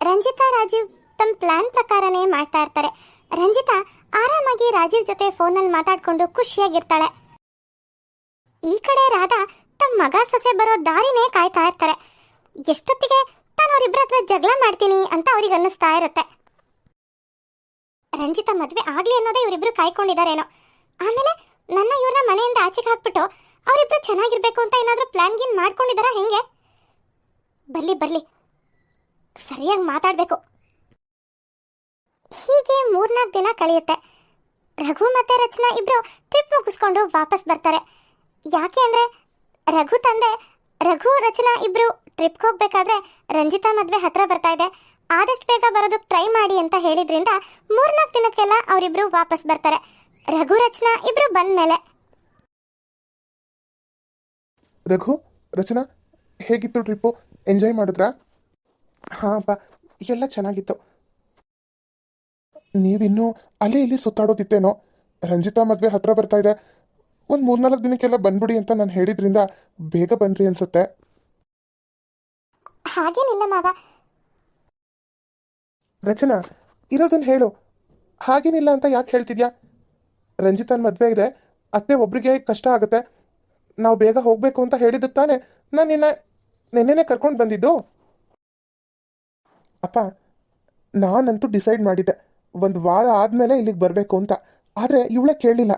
ರಂಜಿತಾ, ರಾಜೀವ್ ತಮ್ಮ ಪ್ಲಾನ್ ಪ್ರಕಾರನೇ ಮಾಡ್ತಾ ಇರ್ತಾರೆ. ರಂಜಿತಾ ಆರಾಮಾಗಿ ರಾಜೀವ್ ಜೊತೆ ಫೋನಲ್ಲಿ ಮಾತಾಡ್ಕೊಂಡು ಖುಷಿಯಾಗಿರ್ತಾಳೆ. ಈ ಕಡೆ ರಾಧಾ ತಮ್ಮ ಮಗ ಸೊಸೆ ಬರೋ ದಾರಿನೇ ಕಾಯ್ತಾ ಇರ್ತಾರೆ. ಎಷ್ಟೊತ್ತಿಗೆ ತಾನು ಅವರಿಬ್ಬರ ಹತ್ರ ಜಗಳ ಮಾಡ್ತೀನಿ ಅಂತ ಅವ್ರಿಗೆ ಅನ್ನಿಸ್ತಾ ಇರುತ್ತೆ. ರಂಜಿತಾ ಮದುವೆ ಆಗ್ಲಿ ಅನ್ನೋದೇ ಇವರಿಬ್ರು ಕಾಯ್ಕೊಂಡಿದಾರೇನೋ. ಆಮೇಲೆ ನನ್ನ ಇವ್ರನ್ನ ಮನೆಯಿಂದ ಆಚೆಗೆ ಹಾಕ್ಬಿಟ್ಟು ಅವರಿಬ್ರು ಚೆನ್ನಾಗಿರ್ಬೇಕು ಅಂತ ಏನಾದ್ರೂ ಪ್ಲಾನ್ ಗಿನ್ ಮಾಡ್ಕೊಂಡಿದಾರ ಹೆಂಗೆ? ಬರ್ಲಿ ಬರ್ಲಿ. ಸರಿಯಾಗಿ ಮಾತಾಡಬೇಕು. ಹೀಗೆ ಮೂರ್ನಾಲ್ಕು ದಿನ ಕಳೆಯುತ್ತೆ. ರಘು ಮತ್ತೆ ರಚನಾ ಇಬ್ರು ಟ್ರಿಪ್ ಮುಗಿಸ್ಕೊಂಡು ವಾಪಸ್ ಬರ್ತಾರೆ. ಯಾಕೆ ಅಂದ್ರೆ ರಘು ತಂದೆ, ರಘು, ರಚನಾ ಇಬ್ರು ಟ್ರಿಪ್ಗೆ ಹೋಗ್ಬೇಕಾದ್ರೆ ರಂಜಿತಾ ಮದ್ವೆ ಹತ್ರ ಬರ್ತಾ ಇದೆ. ಆದಷ್ಟು ಬೇಗ ಬರೋದಕ್ಕೆ ಟ್ರೈ ಮಾಡಿ ಅಂತ ಹೇಳಿದ್ರಿಂದ ಮೂರ್ನಾಲ್ಕು ದಿನಕ್ಕೆಲ್ಲ ಅವರಿಬ್ರು ವಾಪಸ್ ಬರ್ತಾರೆ. ರಘು, ರಚನಾ ಇಬ್ರು ಬಂದ್ಮೇಲೆ. ರಘು, ರಚನಾ, ಹೇಗಿತ್ತು ಟ್ರಿಪ್ಪು ಎಂಜಾಯ್ ಮಾಡಿದ್ರಾ? ಹಾಂ ಅಪ್ಪ ಎಲ್ಲ ಚೆನ್ನಾಗಿತ್ತು. ನೀವಿನ್ನೂ ಅಲ್ಲಿ ಇಲ್ಲಿ ಸುತ್ತಾಡೋದಿತ್ತೇನೋ? ರಂಜಿತಾ ಮದುವೆ ಹತ್ರ ಬರ್ತಾ ಇದೆ. ಒಂದು ಮೂರ್ನಾಲ್ಕು ದಿನಕ್ಕೆಲ್ಲ ಬಂದ್ಬಿಡಿ ಅಂತ ನಾನು ಹೇಳಿದ್ರಿಂದ ಬೇಗ ಬಂದ್ರಿ ಅನ್ಸುತ್ತೆ. ಹಾಗೇನಿಲ್ಲ ಮಾವ. ರಚನಾ ಇರೋದನ್ನ ಹೇಳು. ಹಾಗೇನಿಲ್ಲ ಅಂತ ಯಾಕೆ ಹೇಳ್ತಿದ್ಯಾ? ರಂಜಿತನ ಮದುವೆ ಇದೆ. ಅತ್ತೆ ಒಬ್ರಿಗೆ ಕಷ್ಟ ಆಗುತ್ತೆ. ನಾವು ಬೇಗ ಹೋಗಬೇಕು ಅಂತ ಹೇಳಿದ್ದು ತಾನೆ ನಾನು ನಿನ್ನ ನೆನ್ನೆನೇ ಕರ್ಕೊಂಡು ಬಂದಿದ್ದು? ಅಪ್ಪ, ನಾನಂತೂ ಡಿಸೈಡ್ ಮಾಡಿದ್ದೆ. ಒಂದು ವಾರ ಆದಮೇಲೆ ಇಲ್ಲಿಗೆ ಬರಬೇಕು ಅಂತ. ಆದರೆ ಇವಳೇ ಕೇಳಲಿಲ್ಲ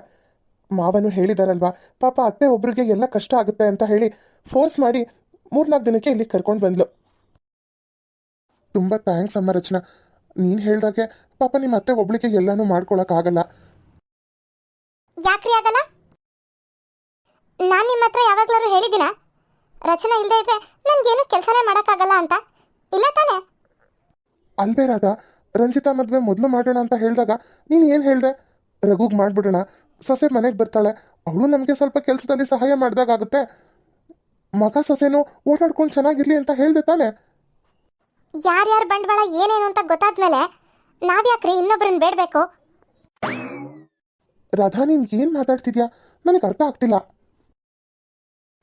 ಮಾವನು ಹೇಳಿದಾರಲ್ವಾ, ಪಾಪ ಅತ್ತೆ ಒಬ್ರಿಗೆ ಎಲ್ಲ ಕಷ್ಟ ಆಗುತ್ತೆ ಅಂತ ಹೇಳಿ ಫೋರ್ಸ್ ಮಾಡಿ ಮೂರ್ನಾಲ್ಕು ದಿನಕ್ಕೆ ಇಲ್ಲಿಗೆ ಕರ್ಕೊಂಡು ಬಂದ್ಲು. ತುಂಬ ಥ್ಯಾಂಕ್ಸ್ ಅಮ್ಮ ರಚನಾ. ನೀನು ಹೇಳ್ದಾಗೆ ಪಾಪ ನಿಮ್ಮ ಅತ್ತೆ ಒಬ್ಳಿಗೆ ಎಲ್ಲನೂ ಮಾಡ್ಕೊಳಕ್ಕಾಗಲ್ಲ ಯಾಕ್ರಿ ಆಗಲ್ಲ? ನಾನು ನಿಮ್ಮ ಹತ್ರ ಯಾವಾಗ್ಲಾರು ಹೇಳಿದ್ದೀನ? ರಚನಾ ಇಲ್ಲದೆ ಇದ್ರೆ ನನ್ಗೇನು ಕೆಲಸನೇ ಮಾಡೋಕ್ಕಾಗಲ್ಲ ಅಂತ? ಇಲ್ಲ ತಾನೇ. ಅಲ್ಬೇರಾದ ರಂಜಿತಾ ಮದುವೆ ಮೊದಲು ಮಾಡೋಣ ಅಂತ ಹೇಳಿದಾಗ ನೀನು ಏನು ಹೇಳಿದೆ? ರಘುಗೆ ಮಾಡಿಬಿಡೋಣ ಸೊಸೆ ಮನೆಗೆ ಬರ್ತಾಳೆ ಅವಳು ನಮಗೆ ಸ್ವಲ್ಪ ಕೆಲಸದಲ್ಲಿ ಸಹಾಯ ಮಾಡಿದಾಗುತ್ತೆ ಮಗ ಸೊಸೆನೂ ಓಡಾಡ್ಕೊಂಡು ಚೆನ್ನಾಗಿರ್ಲಿ ಅಂತ ಹೇಳಿದೆ ತಾನೆ. ಯಾರ್ಯಾರ ಬಂಡವಾಳ ಏನೇನು ಅಂತ ಗೊತ್ತಾದ್ಮೇಲೆ ನಾವ್ಯಾಕ್ರಿ ಇನ್ನೊಬ್ರನ್ನ ಬೇಡಬೇಕು? ರಾಧಾ ನೀನ್ ಏನ್ ಮಾತಾಡ್ತಿದ್ಯಾ? ನನಗೆ ಅರ್ಥ ಆಗ್ತಿಲ್ಲ.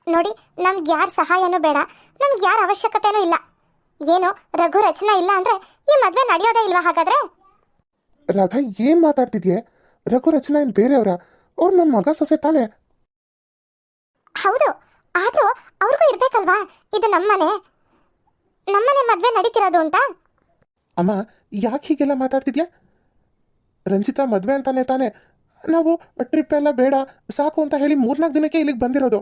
ನೋಡಿ ನಮ್ಗೆ ಯಾರ ಸಹಾಯನೂ ಬೇಡ ನಮ್ಗೆ ಯಾರ ಅವಶ್ಯಕತೆನೂ ಇಲ್ಲ. ಏನು ರಘು ರಚನಾ ಇಲ್ಲ ಅಂದ್ರೆ ಈ ಮದ್ವೆ ನಡೆಯೋದೇ ಇಲ್ವಾ ಹಾಗಾದ್ರೆ? ರಾಧಾ ಏನು ಮಾತಾಡ್ತಿದ್ಯೆ? ರಘು ರಚನಾ ಏನ್ ಬೇರೆಯವರ? ಅವ್ರು ನಮ್ಮ ಮಗ ಸೊಸೆ ತಾನೆ. ಹೌದು ಆದ್ರೂ ಅವ್ರಿಗೂ ಇರ್ಬೇಕಲ್ವಾ? ಇದು ನಮ್ಮನೆ. ನಮ್ಮನೆ ಮದ್ವೆ ನಡೀತಿರೋದು ಅಂತ. ಅಮ್ಮ ಯಾಕೆ ಹೀಗೆಲ್ಲ ಮಾತಾಡ್ತಿದ್ಯಾ? ರಂಜಿತಾ ಮದ್ವೆ ಅಂತಾನೆ ತಾನೆ. ನಾವು ಟ್ರಿಪ್ ಎಲ್ಲ ಬೇಡ ಸಾಕು ಅಂತ ಹೇಳಿ ಮೂರ್ನಾಲ್ಕು ದಿನಕ್ಕೆ ಇಲ್ಲಿಗೆ ಬಂದಿರೋದು.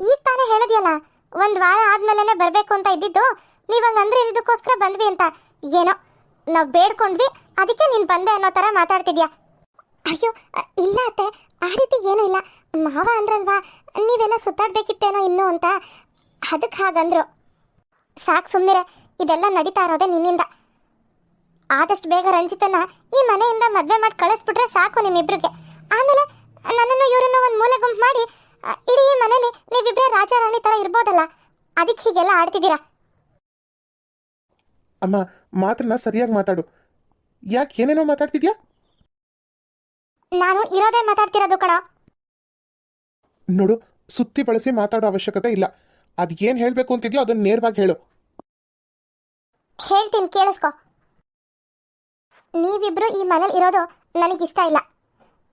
ಈಗ ತಾನೆ ಹೇಳಿದ್ಯಲ್ಲ ಒಂದ್ ವಾರ ಆದ್ಮೇಲೆ ಬರ್ಬೇಕು ಅಂತ ಇದ್ದಿದ್ದು ನೀವ್ ಹಂಗಂದ್ರೆ ಇದಕ್ಕೋಸ್ಕರ ಬಂದ್ವಿ ಅಂತ. ಏನೋ, ನಾವು ಬೇಡ್ಕೊಂಡ್ವಿ, ಅದಕ್ಕೆ ನೀನ್ ಬಂದೆ ಅನ್ನೋ ತರ ಮಾತಾಡ್ತಿದ್ಯಾ? ಅಯ್ಯೋ ಇಲ್ಲ ಅತ್ತೆ, ಆ ರೀತಿ ಏನೂ ಇಲ್ಲ. ಮಾವ ಅಂದ್ರಲ್ವಾ, ನೀವೆಲ್ಲ ಸುತ್ತಾಡ್ಬೇಕಿತ್ತೇನೋ ಇನ್ನು ಅಂತ. ಅದಕ್ಕೆ ಹಾಗಂದ್ರು. ಸಾಕು ಸುಮ್ಮನೆ ಇದೆಲ್ಲ ನಡೀತಾ ಇರೋದೇ ನಿನ್ನಿಂದ. ಆದಷ್ಟು ಬೇಗ ರಂಜಿತನ ಈ ಮನೆಯಿಂದ ಮದ್ವೆ ಮಾಡಿ ಕಳಿಸ್ಬಿಟ್ರೆ ಸಾಕು ನಿಮ್ಮಿಬ್ರಿಗೆ. ಆಮೇಲೆ ನನ್ನನ್ನು ಇವರನ್ನ ಒಂದು ಮೂಲೆ ಗುಂಪು ಮಾಡಿ ಇಡೀ ಮನೇಲಿ ನೀವಿಬ್ರೆ ರಾಜ ರಾಣಿ ತರ ಇರ್ಬೋದಲ್ಲ, ಅದಕ್ಕೆ ಹೀಗೆಲ್ಲ ಆಡ್ತಿದ್ದೀರಾ? ಅಮ್ಮ ಮಾತನ್ನ ಸರಿಯಾಗಿ ಮಾತಾಡು. ಯಾಕೆ ಏನೇನೋ ಮಾತಾಡ್ತಿದ್ಯಾ? ನಾನು ಇರೋದೇ ಮಾತಾಡ್ತಿರೋದು ಕಣ. ನೋಡು ಸುತ್ತಿ ಬಳಸಿ ಮಾತಾಡೋ ಅವಶ್ಯಕತೆ ಇಲ್ಲ. ಅದ್ ಏನ್ ಹೇಳಬೇಕು ಅಂತಿದ್ಯೋ ಅದನ್ನ ನೇರವಾಗಿ ಹೇಳು. ಹೇಳ್ತೀನಿ ಕೇಳಿಸ್ಕೊ. ನೀವಿಬ್ರು ಈ ಮನೇಲಿ ಇರೋದು ನನಗಿಷ್ಟ ಇಲ್ಲ.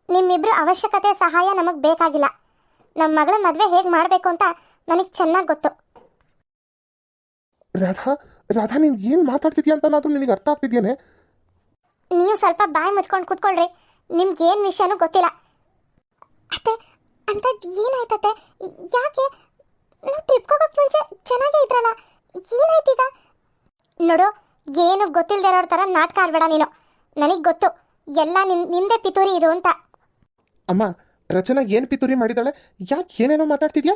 ನಿಮ್ಮಿಬ್ರು ಅವಶ್ಯಕತೆ ಸಹಾಯ ನಮಗೆ ಬೇಕಾಗಿಲ್ಲ. ನಮ್ಮ ಮಗಳ ಮದುವೆ ಹೇಗೆ ಮಾಡಬೇಕು ಅಂತ ನನಗೆ ಚೆನ್ನಾಗಿ ಗೊತ್ತು. ರಾಧಾ ರಾಧಾ ನೀನು ಏನು ಮಾತಾಡ್ತಿದ್ಯಾ ಅಂತ ನಾದ್ರು ನಿನಗೆ ಅರ್ಥ ಆಗ್ತಿದ್ಯೇನೆ? ನೀವು ಸ್ವಲ್ಪ ಬಾಯಿ ಮುಚ್ಕೊಂಡು ಕೂತ್ಕೊಳ್ರಿ. ನಿಮ್ಗೆ ಏನು ವಿಷಯನೂ ಗೊತ್ತಿಲ್ಲ. ಅತ್ತೆ ಅಂಥದ್ದು ಏನಾಯ್ತತ್ತೆ? ಯಾಕೆ? ನಾವು ಟ್ರಿಪ್ಗೆ ಹೋಗೋಕೆ ಮುಂಚೆ ಚೆನ್ನಾಗೇ ಇದ್ರಲ್ಲ. ಏನಾಯ್ತೀಗ ನೋಡು ಏನು ಗೊತ್ತಿಲ್ಲದೆ ಇರೋರ ಥರ ನಾಟಕ ಆಡ್ಬೇಡ ನೀನು. ನನಗೆ ಗೊತ್ತು. ಎಲ್ಲ ನಿನ್ ನಿಂದೆ ಪಿತೂರಿ ಇದು ಅಂತ. ಅಮ್ಮ ರಚನಾ ಏನು ಪಿತೂರಿ ಮಾಡಿದಾಳೆ? ಯಾಕೆ ಏನೇನೋ ಮಾತಾಡ್ತಿದ್ಯಾ?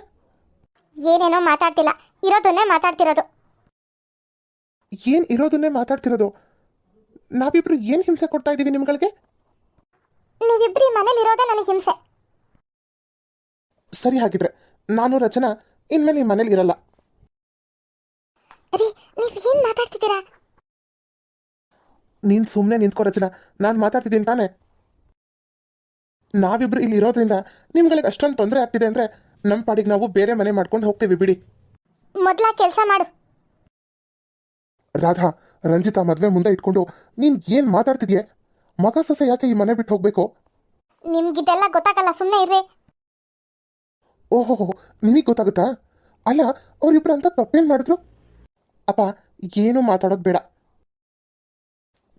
ಏನೇನೋ ಮಾತಾಡ್ತಿಲ್ಲ. ಇರೋದನ್ನೇ ಮಾತಾಡ್ತಿರೋದು. ಏನು ಇರೋದನ್ನೇ ಮಾತಾಡ್ತಿರೋದು? ನಾವಿಬ್ರು ಏನು ಹಿಂಸೆ ಕೊಡ್ತಾ ಇದ್ದೀವಿ ನಿಮ್ಗಳಿಗೆ? ನೀವಿಬ್ರು ನನಗೆ ಹಿಂಸೆ. ಸರಿ ಹಾಗಿದ್ರೆ ನಾನು ರಚನಾ ಇನ್ಮೇಲೆ ಈ ಮನೇಲಿ ಇರಲ್ಲ. ರೀ ನೀವು ಏನು ಮಾತಾಡ್ತಿದ್ದೀರಾ? ನೀನು ಸುಮ್ಮನೆ ನಿಂತ್ಕೋ ರಚನಾ ನಾನು ಮಾತಾಡ್ತಿದ್ದೀನಿ ತಾನೆ? ನಾವಿಬ್ರು ಇಲ್ಲಿ ಇರೋದ್ರಿಂದ ನಿಮ್ಗಳಿಗೆ ಅಷ್ಟೊಂದು ತೊಂದರೆ ಆಗ್ತಿದೆ ಅಂದರೆ ನಮ್ಮ ಪಾಡಿಗೆ ನಾವು ಬೇರೆ ಮನೆ ಮಾಡ್ಕೊಂಡು ಹೋಗ್ತೀವಿ ಬಿಡಿ. ಮೊದ್ಲ ಕೆಲಸ ಮಾಡು. ರಾಧಾ ರಂಜಿತಾ ಮದ್ವೆ ಮುಂದೆ ಇಟ್ಕೊಂಡು ನೀನ್ ಏನ್ ಮಾತಾಡ್ತಿದ್ಯೆ? ಮಗ ಸೊಸೆ ಯಾಕೆ ಈ ಮನೆ ಬಿಟ್ಟು ಹೋಗ್ಬೇಕು? ನಿಮ್ಗಿದೆಲ್ಲ ಗೊತ್ತಾಗಲ್ಲ ಸುಮ್ಮನೆ ಇರ್ರಿ. ಓಹೋ ನಿನಗೆ ಗೊತ್ತಾಗುತ್ತಾ? ಅಲ್ಲ ಅವರಿಬ್ರು ಅಂತ ತಪ್ಪೇನ್ ಮಾಡಿದ್ರು? ಅಪ್ಪ ಏನು ಮಾತಾಡೋದು ಬೇಡ.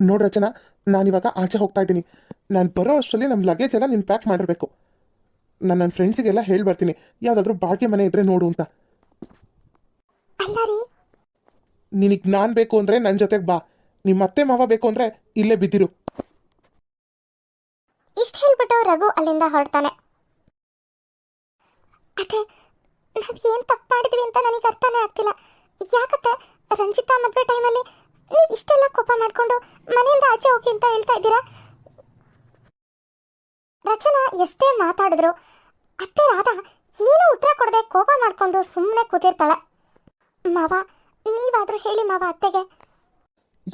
ನೋಡ್ ರಚನಾ ನಾನಿವಾಗ ಆಚೆ ಹೋಗ್ತಾ ಇದ್ದೀನಿ. ನಾನು ಬರೋ ಅಷ್ಟರಲ್ಲಿ ನಮ್ಮ ಲಗೇಜ್ ಎಲ್ಲ ನೀನು ಪ್ಯಾಕ್ ಮಾಡಿರ್ಬೇಕು. ನಾನು ನನ್ನ ಫ್ರೆಂಡ್ಸಿಗೆಲ್ಲ ಹೇಳಿ ಬರ್ತೀನಿ ಯಾವುದಾದ್ರೂ ಬಾಡಿಗೆ ಮನೆ ಇದ್ರೆ ನೋಡು ಅಂತ. ಅಲ್ಲ ರೀ ನಿನಗೆ ನಾನು ಬೇಕು ಅಂದರೆ ನನ್ನ ಜೊತೆಗೆ ಬಾ. ನಿಮ್ಮ ಅತ್ತೆ ಮಾವ ಬೇಕು ಅಂದರೆ ಇಲ್ಲೇ ಬಿದ್ದಿರು. ಇಷ್ಟು ಹೇಳ್ಬಿಟ್ಟು ರಘು ಅಲ್ಲಿಂದ ಹೊರಡ್ತಾನೆ. ಅದೇ, ನಾವು ಏನು ತಪ್ಪು ಮಾಡಿದ್ವಿ ಅಂತ ನನಗೆ ಅರ್ಥನೇ ಆಗ್ತಿಲ್ಲ. ಯಾಕತ್ತೆ, ರಂಜಿತಾ ಮದುವೆ ಟೈಮಲ್ಲಿ ನೀವು ಇಷ್ಟೆಲ್ಲ ಕೋಪ ಮಾಡಿಕೊಂಡು ಮನೆಯಿಂದ ಆಚೆ ಹೋಗಿ ಅಂತ ಹೇಳ್ತಾ ಇದ್ದೀರಾ? ರಚನಾ ಎಷ್ಟೇ ಮಾತಾಡಿದ್ರು, ಅತ್ತೆ ರಾಧ ಏನು ಉತ್ತರ ಕೊಡದೆ ಕೋಪ ಮಾಡ್ಕೊಂಡು ಸುಮ್ಮನೆ ಕೂತಿರ್ತಾಳೆ. ಮಾವ ನೀವಾದ್ರೂ ಹೇಳಿ ಮಾವ ಅತ್ತೆಗೆ.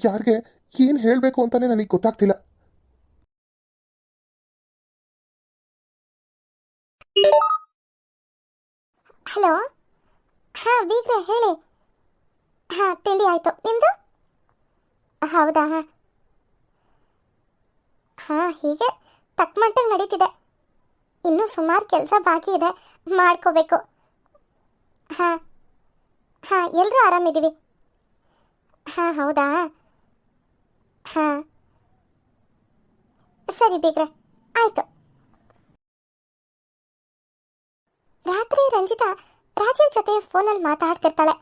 ಯಾರಿಗೆ ಏನು ಹೇಳಬೇಕು ಅಂತಾನೆ ನನಗೆ ಗೊತ್ತಾಗ್ತಿಲ್ಲ. ಹಲೋ? ಹಾ ಬೀಗ್ರೆ ಹೇಳಿ. ಹಾ ತಿಂಡಿ ಆಯ್ತು. ನಿಮ್ದು? ಹೌದಾ? ಹಾ. ಹಾ ಹೀಗೆ ತಕ್ಕ ಮಟ್ಟಿಗೆ ನಡೀತಿದೆ. ಇನ್ನೂ ಸುಮಾರು ಕೆಲಸ ಬಾಕಿ ಇದೆ. ಮಾಡ್ಕೋಬೇಕು. ಹಾಂ. ಹಾಂ ಎಲ್ಲರೂ ಆರಾಮಿದ್ದೀವಿ. ಹಾಂ, ಹೌದಾ? ಹಾಂ. ಸರಿ ಬೇಗ್ರೆ, ಆಯಿತು. ರಾತ್ರಿ ರಂಜಿತಾ ರಾಜೀವ್ ಜೊತೆ ಫೋನಲ್ಲಿ ಮಾತಾಡ್ತಿರ್ತಾಳೆ.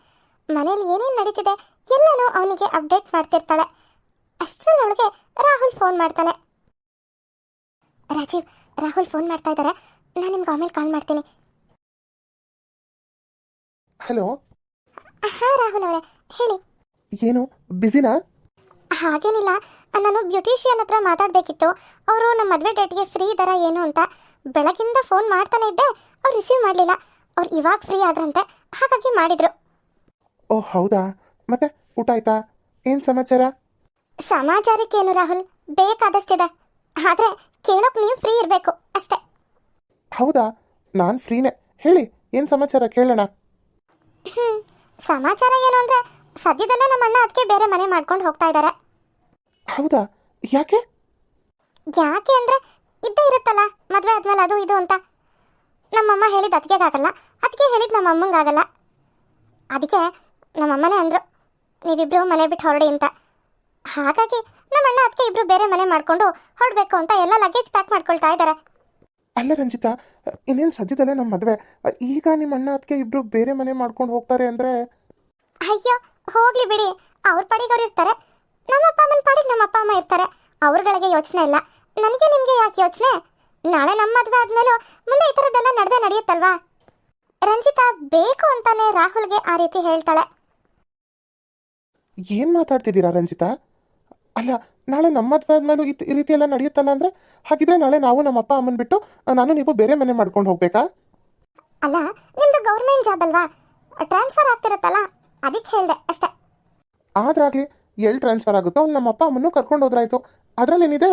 ಮನೇಲಿ ಏನೇನು ನಡೀತಿದೆ ಎಲ್ಲನೂ ಅವನಿಗೆ ಅಪ್ಡೇಟ್ ಮಾಡ್ತಿರ್ತಾಳೆ. ಅಷ್ಟರೊಳಗೆ ರಾಹುಲ್ ಫೋನ್ ಮಾಡ್ತಾನೆ. ರಾಜೀವ್, ರಾಹುಲ್ ಫೋನ್ ಮಾಡ್ತಾ ಇದ್ದಾರೆ ನಾನು ನಿಮ್ಗೆ ಆಮೇಲೆ ಕಾಲ್ ಮಾಡ್ತೀನಿ. ಹಲೋ ಹಾಂ ರಾಹುಲ್ ಅವರೇ ಹೇಳಿ. ಏನು ಬಿಸಿನಾ ಹಾಗೇನಿಲ್ಲ ನಾನು ಬ್ಯೂಟಿಷಿಯನ್ ಹತ್ರ ಮಾತಾಡಬೇಕಿತ್ತು. ಅವರು ನಮ್ಮ ಮದುವೆ ಡೇಟ್ಗೆ ಫ್ರೀ ಇದ್ದಾರ ಏನು ಅಂತ ಬೆಳಗಿಂದ ಫೋನ್ ಮಾಡ್ತಾನೆ ಇದ್ದೆ ಅವ್ರು ರಿಸೀವ್ ಮಾಡಲಿಲ್ಲ. ಅವ್ರು ಇವಾಗ ಫ್ರೀ ಆದ್ರಂತೆ ಹಾಗಾಗಿ ಮಾಡಿದ್ರು. ಓ ಹೌದಾ? ಮತ್ತೆ ಊಟ ಆಯ್ತಾ? ಏನು ಸಮಾಚಾರ? ಸಮಾಚಾರಕ್ಕೇನು ರಾಹುಲ್ ಬೇಕಾದಷ್ಟಿದೆ. ಆದ್ರೆ ಕೇಳೋಕ್ ನೀವು ಫ್ರೀ ಇರಬೇಕು ಅಷ್ಟೇ. ಹೌದಾ? ನಾನು ಫ್ರೀನೇ. ಹೇಳಿ ಏನು ಸಮಾಚಾರ ಕೇಳೋಣ? ಹ್ಮ್ ಸಮಾಚಾರ ಏನು ಅಂದ್ರೆ ಸದ್ಯದಲ್ಲೇ ನಮ್ಮ ಅಣ್ಣ ಅದಕ್ಕೆ ಬೇರೆ ಮನೆ ಮಾಡ್ಕೊಂಡು ಹೋಗ್ತಾ ಇದ್ದಾರೆ ಹೌದಾ? ಯಾಕೆ? ಯಾಕೆ ಅಂದ್ರೆ ಇದ್ದೇ ಇರುತ್ತಲ್ಲ ಮದ್ವೆ ಆದ್ಮೇಲೆ ಅದು ಇದು ಅಂತ. ನಮ್ಮಮ್ಮ ಹೇಳಿದ ಅದಕ್ಕೆಗಾಗಲ್ಲ ಅದಕ್ಕೆ ಹೇಳಿದ ನಮ್ಮ ಅಮ್ಮಂಗಾಗಲ್ಲ ಅದಕ್ಕೆ ನಮ್ಮಮ್ಮನೇ ಅಂದ್ರು ನೀವಿಬ್ರು ಮನೆ ಬಿಟ್ಟು ಹೊರಡಿ ಅಂತ. ಹಾಗಾಗಿ ನಮ್ಮ ಅಣ್ಣ ಅದಕ್ಕೆ ಇಬ್ರು ಬೇರೆ ಮನೆ ಮಾಡ್ಕೊಂಡು ಹೊರಡ್ಬೇಕು ಅಂತ ಎಲ್ಲ ಲಗೇಜ್ ಪ್ಯಾಕ್ ಮಾಡ್ಕೊಳ್ತಾ ಇದ್ದಾರೆ ಅಲ್ಲ ರಂಜಿತಾ ಇನ್ನೇನು ಸದ್ಯದಲ್ಲೇ ನಮ್ಮ ಮದುವೆ? ಈಗ ನಿಮ್ಮ ಅಣ್ಣ ಅದಕ್ಕೆ ಇಬ್ರು ಬೇರೆ ಮನೆ ಮಾಡ್ಕೊಂಡು ಹೋಗ್ತಾರೆ ಅಂದ್ರೆ? ಅಯ್ಯೋ ಹೋಗ್ಲಿ ಬಿಡಿ. ಅವ್ರ ಪಾಡಿಗೆ ಅವ್ರು ಇರ್ತಾರೆ. ನಮ್ಮ ಅಪ್ಪ ಅಮ್ಮನ ಪಾಡಿಗೆ ನಮ್ಮ ಅಪ್ಪ ಅಮ್ಮ ಇರ್ತಾರೆ. ಅವ್ರಗಳಿಗೆ ಯೋಚನೆ ಇಲ್ಲ. ನನಗೆ ನಿಮಗೆ ಯಾಕೆ ಯೋಚನೆ? ನಾಳೆ ನಮ್ಮ ಮದುವೆ ಆದ್ಮೇಲೂ ಮುಂದೆ ಈ ಥರದ್ದೆಲ್ಲ ನಡೆದೇ ನಡೆಯುತ್ತಲ್ವಾ? ರಂಜಿತಾ ಬೇಕು ಅಂತಾನೆ ರಾಹುಲ್ಗೆ ಆ ರೀತಿ ಹೇಳ್ತಾಳೆ. ಏನು ಮಾತಾಡ್ತಿದ್ದೀರಾ ರಂಜಿತಾ? ಅಲ್ಲ ನಾಳೆ ನಮ್ಮ ಮದುವೆ ಆದ್ಮೇಲೂ ಈ ಈ ರೀತಿ ಎಲ್ಲ ನಡೆಯುತ್ತಲ್ಲ ಅಂದರೆ ಹಾಗಿದ್ರೆ ನಾಳೆ ನಾವು ನಮ್ಮ ಅಪ್ಪ ಅಮ್ಮನ ಬಿಟ್ಟು ನಾನು ನೀವು ಬೇರೆ ಮನೆ ಮಾಡ್ಕೊಂಡು ಹೋಗ್ಬೇಕಾ? ಅಲ್ಲ ನಿಮ್ದು ಗೌರ್ಮೆಂಟ್ ಜಾಬ್ ಅಲ್ವಾ? ಟ್ರಾನ್ಸ್ಫರ್ ಆಗ್ತಿರತ್ತಲ್ಲ ಅದಕ್ಕೆ ಹೇಳ್ದೆ ಅಷ್ಟೇ. ಆದ್ರಾಗ್ಲಿ ಎಲ್ಲಿ ಟ್ರಾನ್ಸ್ಫರ್ ಆಗುತ್ತೋ ಅಲ್ಲಿ ನಮ್ಮ ಅಪ್ಪ ಅಮ್ಮನೂ ಕರ್ಕೊಂಡು ಹೋದ್ರಾಯ್ತು. ಅದ್ರಲ್ಲೇನಿದೆ?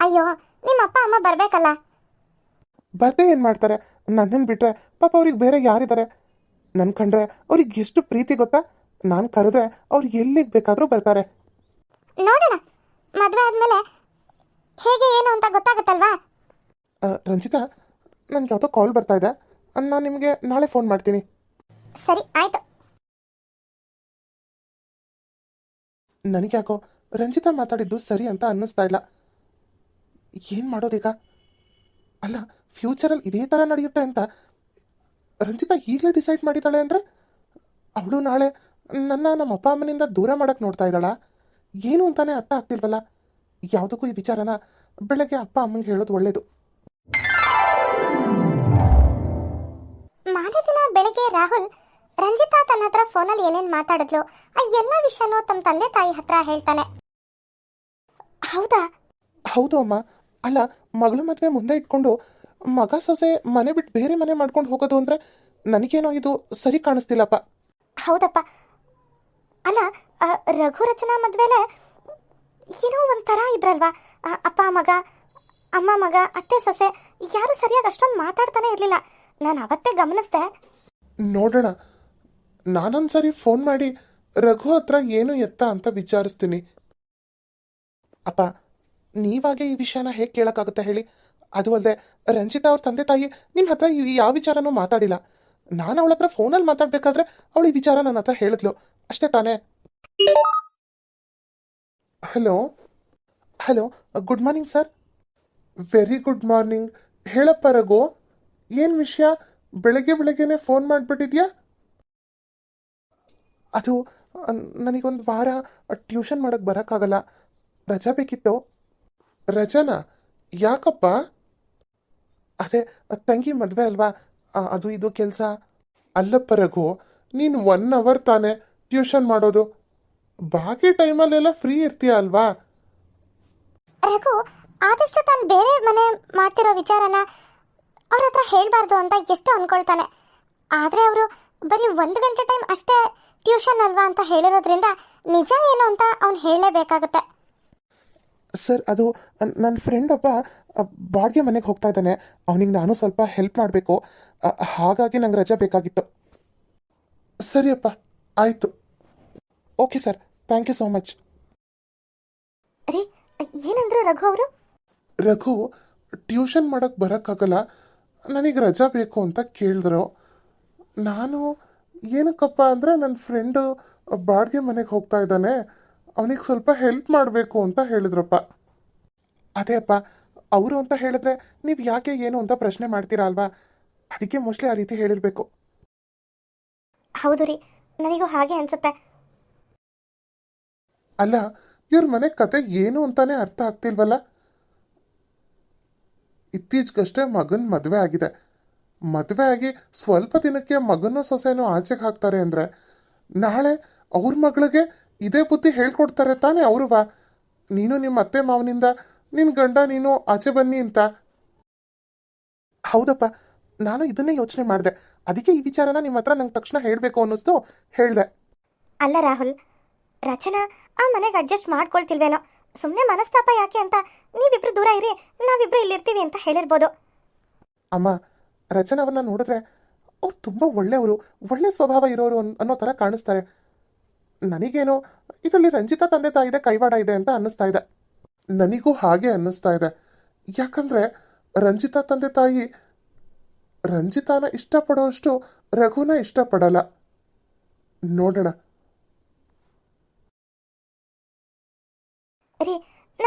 ಅಯ್ಯೋ ನಿಮ್ಮ ಅಪ್ಪ ಅಮ್ಮ ಬರಬೇಕಲ್ಲ. ಬರ್ದೇ ಏನು ಮಾಡ್ತಾರೆ? ನನ್ನನ್ನು ಬಿಟ್ರೆ ಪಾಪ ಅವ್ರಿಗೆ ಬೇರೆ ಯಾರಿದ್ದಾರೆ? ನನ್ನ ಕಂಡ್ರೆ ಅವ್ರಿಗೆ ಎಷ್ಟು ಪ್ರೀತಿ ಗೊತ್ತಾ? ನಾನು ಕರೆದ್ರೆ ಅವ್ರು ಎಲ್ಲಿಗೆ ಬೇಕಾದರೂ ಬರ್ತಾರೆ. ನೋಡೋಣ. ಮದುವೆ ಆದ್ಮೇಲೆ ಹೇಗೆ ಏನು ಅಂತ ಗೊತ್ತಾಗುತ್ತಲ್ವಾ? ರಂಜಿತಾ ನನಗೆ ಯಾವುದೋ ಕಾಲ್ ಬರ್ತಾ ಇದೆ. ನಾನು ನಿಮಗೆ ನಾಳೆ ಫೋನ್ ಮಾಡ್ತೀನಿ. ಸರಿ ಆಯ್ತು. ನನಗೆ ಯಾಕೋ ರಂಜಿತಾ ಮಾತಾಡಿದ್ದು ಸರಿ ಅಂತ ಅನ್ನಿಸ್ತಾ ಇಲ್ಲ. ಏನು ಮಾಡೋದೀಗ ಅಲ್ಲ ಫ್ಯೂಚರಲ್ಲಿ ಇದೇ ಥರ ನಡೆಯುತ್ತೆ ಅಂತ. ರಂಜಿತಾ ಈಗಲೇ ಡಿಸೈಡ್ ಮಾಡಿದ್ದಾಳೆ ಅಂದರೆ? ಅವಳು ನಾಳೆ ನನ್ನ ನಮ್ಮ ಅಪ್ಪ ಅಮ್ಮನಿಂದ ದೂರ ಮಾಡಕ್ಕೆ ನೋಡ್ತಾ ಇದ್ದಾಳಾ? ಏನು ಅಂತಾನೆ ಅರ್ಥ ಆಗ್ತಿಲ್ವಲ್ಲ? ಯಾವುದಕ್ಕೂ ಈ ವಿಚಾರನ ಬೆಳಗ್ಗೆ ಅಪ್ಪ ಅಮ್ಮಂಗೆ ಹೇಳೋದು ಒಳ್ಳೇದು. ಮಾರನೇ ದಿನ ಬೆಳಗ್ಗೆ ರಾಹುಲ್ ರಂಜಿತಾ ತನ್ನ ಹತ್ರ ಫೋನಲ್ಲಿ ಏನೇನ್ ಮಾತಾಡಿದ್ಲು ಆ ಎಲ್ಲ ವಿಷಯನೂ ತಮ್ಮ ತಂದೆ ತಾಯಿ ಹತ್ರ ಹೇಳ್ತಾನೆ. ಹೌದಾ? ಹೌದು ಅಮ್ಮ. ಅಲ್ಲ ಮಗಳು ಮದುವೆ ಮುಂದೆ ಇಟ್ಕೊಂಡು ಮಗ ಸೊಸೆ ಮನೆ ಬಿಟ್ಟು ಬೇರೆ ಮನೆ ಮಾಡ್ಕೊಂಡು ಹೋಗೋದು ಅಂದರೆ ನನಗೇನೋ ಇದು ಸರಿ ಕಾಣಿಸ್ತಿಲ್ಲಪ್ಪ. ಹೌದಪ್ಪ. ಅಲ್ಲ ರಘು ರಚನಾ ಮದ್ವೆಲೆ ಏನೋ ಒಂಥರ ಇದ್ರಲ್ವಾ? ಅಪ್ಪ ಮಗ, ಅಮ್ಮ ಮಗ, ಅತ್ತೆ ಸೊಸೆ, ಯಾರು ಸರಿಯಾಗಿ ಅಷ್ಟೊಂದು ಮಾತಾಡ್ತಾನೆ ಇರಲಿಲ್ಲ. ನಾನು ಅವತ್ತೇ ಗಮನಿಸ್ದೆ. ನೋಡೋಣ. ನಾನೊಂದ್ಸರಿ ಫೋನ್ ಮಾಡಿ ರಘು ಹತ್ರ ಏನು ಎತ್ತ ಅಂತ ವಿಚಾರಿಸ್ತೀನಿ. ಅಪ್ಪ, ನೀವಾಗೆ ಈ ವಿಷಯನ ಹೇಗೆ ಕೇಳೋಕ್ಕಾಗುತ್ತೆ ಹೇಳಿ? ಅದು ಅಲ್ಲದೆ ರಂಜಿತಾ ಅವ್ರ ತಂದೆ ತಾಯಿ ನಿಮ್ಮ ಹತ್ರ ಯಾವ ವಿಚಾರನೂ ಮಾತಾಡಿಲ್ಲ. ನಾನು ಅವಳ ಹತ್ರ ಫೋನಲ್ಲಿ ಮಾತಾಡ್ಬೇಕಾದ್ರೆ ಅವಳು ಈ ವಿಚಾರ ನನ್ನ ಹತ್ರ ಹೇಳಿದ್ಲು. ಅಷ್ಟೇ ತಾನೇ. Hello hello good morning sir very good morning ಹೇಳಪ್ಪ ರಘು ಏನು ವಿಷಯ ಬೆಳಗ್ಗೆ ಬೆಳಗ್ಗೆನೆ ಫೋನ್ ಮಾಡಿಬಿಟ್ಟಿದ್ಯಾ ಅದು ನನಗೊಂದು ವಾರ ಟ್ಯೂಷನ್ ಮಾಡೋಕ್ಕೆ ಬರೋಕ್ಕಾಗಲ್ಲ ರಜಾ ಬೇಕಿತ್ತು ರಜಾನಾ ಯಾಕಪ್ಪ ಅದೇ ತಂಗಿ ಮದುವೆ ಅಲ್ವಾ ಅದು ಇದು ಕೆಲಸ ಅಲ್ಲಪ್ಪ ರಘು ನೀನು ಒನ್ ಅವರ್ ತಾನೇ ಟ್ಯೂಷನ್ ಮಾಡೋದು ಬಾಕಿ ಟೈಮಲ್ಲೆಲ್ಲ ಫ್ರೀ ಇರ್ತೀಯ ಅಲ್ವಾ? ರಘು ಆದಷ್ಟು ತಾನು ಬೇರೆ ಮನೆ ಮಾಡ್ತಿರೋ ವಿಚಾರನ ಅವ್ರ ಹತ್ರ ಹೇಳಬಾರ್ದು ಅಂತ ಎಷ್ಟು ಅಂದ್ಕೊಳ್ತಾನೆ ಆದರೆ ಅವರು ಬರೀ ಒಂದು ಗಂಟೆ ಟೈಮ್ ಅಷ್ಟೇ ಟ್ಯೂಷನ್ ಅಲ್ವಾ ಅಂತ ಹೇಳಿರೋದ್ರಿಂದ ನಿಜ ಏನು ಅಂತ ಅವ್ನು ಹೇಳಲೇಬೇಕಾಗುತ್ತೆ. ಸರ್ ಅದು ನನ್ನ ಫ್ರೆಂಡ್ ಒಬ್ಬ ಬಾಡಿಗೆ ಮನೆಗೆ ಹೋಗ್ತಾ ಇದ್ದಾನೆ. ಅವನಿಗೆ ನಾನು ಸ್ವಲ್ಪ ಹೆಲ್ಪ್ ಮಾಡಬೇಕು. ಹಾಗಾಗಿ ನಂಗೆ ರಜೆ ಬೇಕಾಗಿತ್ತು. ಸರಿಯಪ್ಪ ಆಯಿತು. Okay sir. Thank you so much ರೀ ಏನಂದ್ರೆ ರಘು ಅವರು? ರಘು ಟ್ಯೂಷನ್ ಮಾಡೋಕ್ಕೆ ಬರೋಕ್ಕಾಗಲ್ಲ. ನನಗೆ ರಜಾ ಬೇಕು ಅಂತ ಕೇಳಿದ್ರು. ನಾನು ಏನಕ್ಕಪ್ಪ ಅಂದರೆ ನನ್ನ ಫ್ರೆಂಡು ಬಾಡಿಗೆ ಮನೆಗೆ ಹೋಗ್ತಾ ಇದ್ದಾನೆ. ಅವನಿಗೆ ಸ್ವಲ್ಪ ಹೆಲ್ಪ್ ಮಾಡಬೇಕು ಅಂತ ಹೇಳಿದ್ರಪ್ಪ. ಅದೇ ಅಪ್ಪ ಅವರು ಅಂತ ಹೇಳಿದ್ರೆ ನೀವು ಯಾಕೆ ಏನು ಅಂತ ಪ್ರಶ್ನೆ ಮಾಡ್ತೀರಾ ಅಲ್ವಾ? ಅದಕ್ಕೆ ಮೋಸ್ಟ್ಲಿ ಆ ರೀತಿ ಹೇಳಿರಬೇಕು. ಹೌದು ರೀ ನನಗೂ ಹಾಗೆ ಅನ್ಸುತ್ತೆ. ಅಲ್ಲ, ಇವ್ರ ಮನೆ ಕತೆ ಏನು ಅಂತಾನೆ ಅರ್ಥ ಆಗ್ತಿಲ್ವಲ್ಲ? ಇತ್ತೀಚೆಗಷ್ಟೇ ಮಗನ ಮದುವೆ ಆಗಿದೆ. ಮದುವೆ ಆಗಿ ಸ್ವಲ್ಪ ದಿನಕ್ಕೆ ಮಗನ ಸೊಸೆನೂ ಆಚೆಗೆ ಹಾಕ್ತಾರೆ ಅಂದರೆ ನಾಳೆ ಅವ್ರ ಮಗಳಿಗೆ ಇದೇ ಬುದ್ಧಿ ಹೇಳ್ಕೊಡ್ತಾರೆ ತಾನೇ ಅವರು ಬಾ ನೀನು ನಿಮ್ಮ ಅತ್ತೆ ಮಾವನಿಂದ ನಿನ್ನ ಗಂಡ ನೀನು ಆಚೆ ಬನ್ನಿ ಅಂತ. ಹೌದಪ್ಪ, ನಾನು ಇದನ್ನೇ ಯೋಚನೆ ಮಾಡಿದೆ. ಅದಕ್ಕೆ ಈ ವಿಚಾರನ ನಿಮ್ಮ ಹತ್ರ ನಂಗೆ ತಕ್ಷಣ ಹೇಳಬೇಕು ಅನ್ನಿಸ್ತು. ಹೇಳಿದೆ. ಅಲ್ಲ ರಾಹುಲ್ ರಚನಾ, ಆ ಮನೆಗೆ ಅಡ್ಜಸ್ಟ್ ಮಾಡ್ಕೊಳ್ತಿಲ್ವೇನೋ? ಸುಮ್ಮನೆ ಮನಸ್ತಾಪ ಯಾಕೆ ಅಂತ ನೀವಿಬ್ರು ದೂರ ಇರಿ, ನಾವಿಬ್ರು ಇಲ್ಲಿರ್ತೀವಿ ಅಂತ ಹೇಳಿರ್ಬೋದು. ಅಮ್ಮ ರಚನಾ ಅವ್ರನ್ನ ನೋಡಿದ್ರೆ ಅವ್ರು ತುಂಬ ಒಳ್ಳೆಯವರು, ಒಳ್ಳೆ ಸ್ವಭಾವ ಇರೋರು ಅನ್- ಅನ್ನೋ ಥರ ಕಾಣಿಸ್ತಾರೆ. ನನಗೇನೋ ಇದರಲ್ಲಿ ರಂಜಿತಾ ತಂದೆ ತಾಯಿದೆ ಕೈವಾಡ ಇದೆ ಅಂತ ಅನ್ನಿಸ್ತಾ ಇದೆ. ನನಗೂ ಹಾಗೆ ಅನ್ನಿಸ್ತಾ ಇದೆ. ಯಾಕಂದ್ರೆ ರಂಜಿತಾ ತಂದೆ ತಾಯಿ ರಂಜಿತಾನ ಇಷ್ಟಪಡೋಷ್ಟು ರಘುನ ಇಷ್ಟಪಡಲ್ಲ. ನೋಡೋಣ.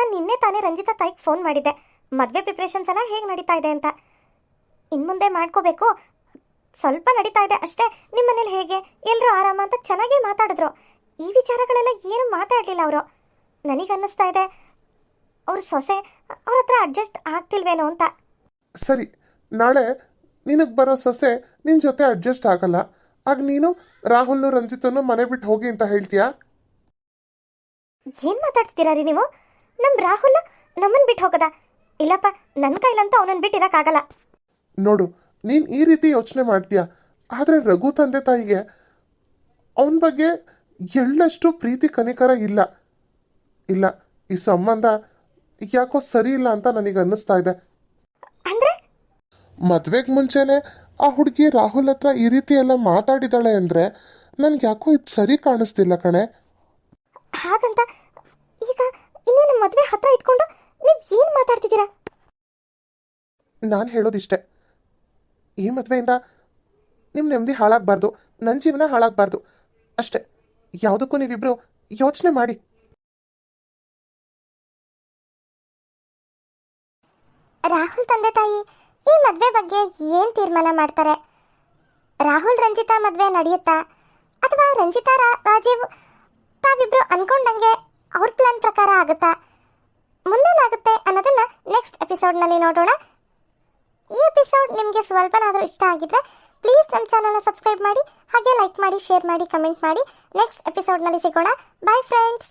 ನಾನು ನಿನ್ನೆ ತಾನೇ ರಂಜಿತಾ ತಾಯಿಗೆ ಫೋನ್ ಮಾಡಿದ್ದೆ. ಮದುವೆ ಪ್ರಿಪ್ರೇಷನ್ಸ್ ಎಲ್ಲ ಹೇಗೆ ನಡೀತಾ ಇದೆ ಅಂತ. ಇನ್ನು ಮುಂದೆ ಮಾಡ್ಕೋಬೇಕು. ಸ್ವಲ್ಪ ನಡೀತಾ ಇದೆ ಅಷ್ಟೇ. ನಿಮ್ಮ ಮನೇಲಿ ಹೇಗೆ? ಎಲ್ಲರೂ ಆರಾಮ ಅಂತ ಚೆನ್ನಾಗಿ ಮಾತಾಡಿದ್ರು. ಈ ವಿಚಾರಗಳೆಲ್ಲ ಏನು ಮಾತಾಡಲಿಲ್ಲ ಅವರು. ನನಗನ್ನಿಸ್ತಾ ಇದೆ. ಅವ್ರ ಸೊಸೆ ಅವ್ರ ಹತ್ರ ಅಡ್ಜಸ್ಟ್ ಆಗ್ತಿಲ್ವೇನೋ ಅಂತ. ಸರಿ ನಾಳೆ ನಿನಗೆ ಬರೋ ಸೊಸೆ ನಿನ್ನ ಜೊತೆ ಅಡ್ಜಸ್ಟ್ ಆಗಲ್ಲ. ಆಗ ನೀನು ರಾಹುಲ್ನು ರಂಜಿತನು ಮನೆ ಬಿಟ್ಟು ಹೋಗಿ ಅಂತ ಹೇಳ್ತೀಯಾ? ಏನ್ ಮಾತಾಡ್ತಿದ್ದೀರಾ ರೀ ನೀವು? ನಮ್ ರಾಹುಲ್ ನಮ್ಮನ್ ಬಿಟ್ಟು ಹೋಗದ. ಇಲ್ಲಪ್ಪ ನನ್ನ ಕೈಲಂತೂ ಅವನನ್ನ ಬಿಟ್ಟು ಆಗಲ್ಲ ನೋಡು ನೀನು ಈ ರೀತಿ ಯೋಚನೆ ಮಾಡ್ತೀಯ? ಆದರೆ ರಘು ತಂದೆ ತಾಯಿಗೆ ಅವನ ಬಗ್ಗೆ ಎಳ್ಳಷ್ಟು ಪ್ರೀತಿ ಕನಿಕರ ಇಲ್ಲ. ಇಲ್ಲ ಈ ಸಂಬಂಧ ಯಾಕೋ ಸರಿ ಇಲ್ಲ ಅಂತ ನನಗೆ ಅನ್ನಿಸ್ತಾ ಇದೆ. ಅಂದ್ರೆ? ಮದುವೆಗೆ ಮುಂಚೆನೆ ಆ ಹುಡುಗಿ ರಾಹುಲ್ ಹತ್ರ ಈ ರೀತಿ ಎಲ್ಲ ಮಾತಾಡಿದಾಳೆ ಅಂದರೆ ನನ್ಗೆ ಯಾಕೋ ಇದು ಸರಿ ಕಾಣಿಸ್ತಿಲ್ಲ ಕಣೆ. ಹಾಗಂತ ಈಗ ಇನ್ನೇನು ಮದುವೆ ಹತ್ರ ಇಟ್ಕೊಂಡು ನೀವು ಏನು ಮಾತಾಡ್ತಿದ್ದೀರಾ? ನಾನು ಹೇಳೋದಿಷ್ಟೆ. ಈ ಮದುವೆಯಿಂದ ನಿಮ್ಮ ನೆಮ್ಮದಿ ಹಾಳಾಗಬಾರ್ದು ನನ್ನ ಜೀವನ ಹಾಳಾಗಬಾರ್ದು. ಅಷ್ಟೆ ಯಾವುದಕ್ಕೂ ನೀವಿಬ್ರು ಯೋಚನೆ ಮಾಡಿ. ರಾಹುಲ್ ತಂದೆ ತಾಯಿ ಈ ಮದ್ವೆ ಬಗ್ಗೆ ಏನು ತೀರ್ಮಾನ ಮಾಡ್ತಾರೆ? ರಾಹುಲ್ ರಂಜಿತಾ ಮದ್ವೆ ನಡೆಯುತ್ತಾ? ಅಥವಾ ರಂಜಿತಾ ರಾಜೀವ್ ತಾವಿಬ್ರು ಅನ್ಕೊಂಡಂಗೆ ಅವ್ರ ಪ್ಲಾನ್ ಪ್ರಕಾರ ಆಗುತ್ತಾ? ಮುಂದೇನಾಗುತ್ತೆ ಅನ್ನೋದನ್ನ ನೆಕ್ಸ್ಟ್ ಎಪಿಸೋಡ್ನಲ್ಲಿ ನೋಡೋಣ. ಈ ಎಪಿಸೋಡ್ ನಿಮಗೆ ಸ್ವಲ್ಪನಾದರೂ ಇಷ್ಟ ಆಗಿದ್ರೆ ಪ್ಲೀಸ್ ನಮ್ಮ ಚಾನಲ್ನ ಸಬ್ಸ್ಕ್ರೈಬ್ ಮಾಡಿ, ಹಾಗೆ ಲೈಕ್ ಮಾಡಿ ಶೇರ್ ಮಾಡಿ ಕಮೆಂಟ್ ಮಾಡಿ. ನೆಕ್ಸ್ಟ್ ಎಪಿಸೋಡ್ನಲ್ಲಿ ಸಿಗೋಣ. Bye friends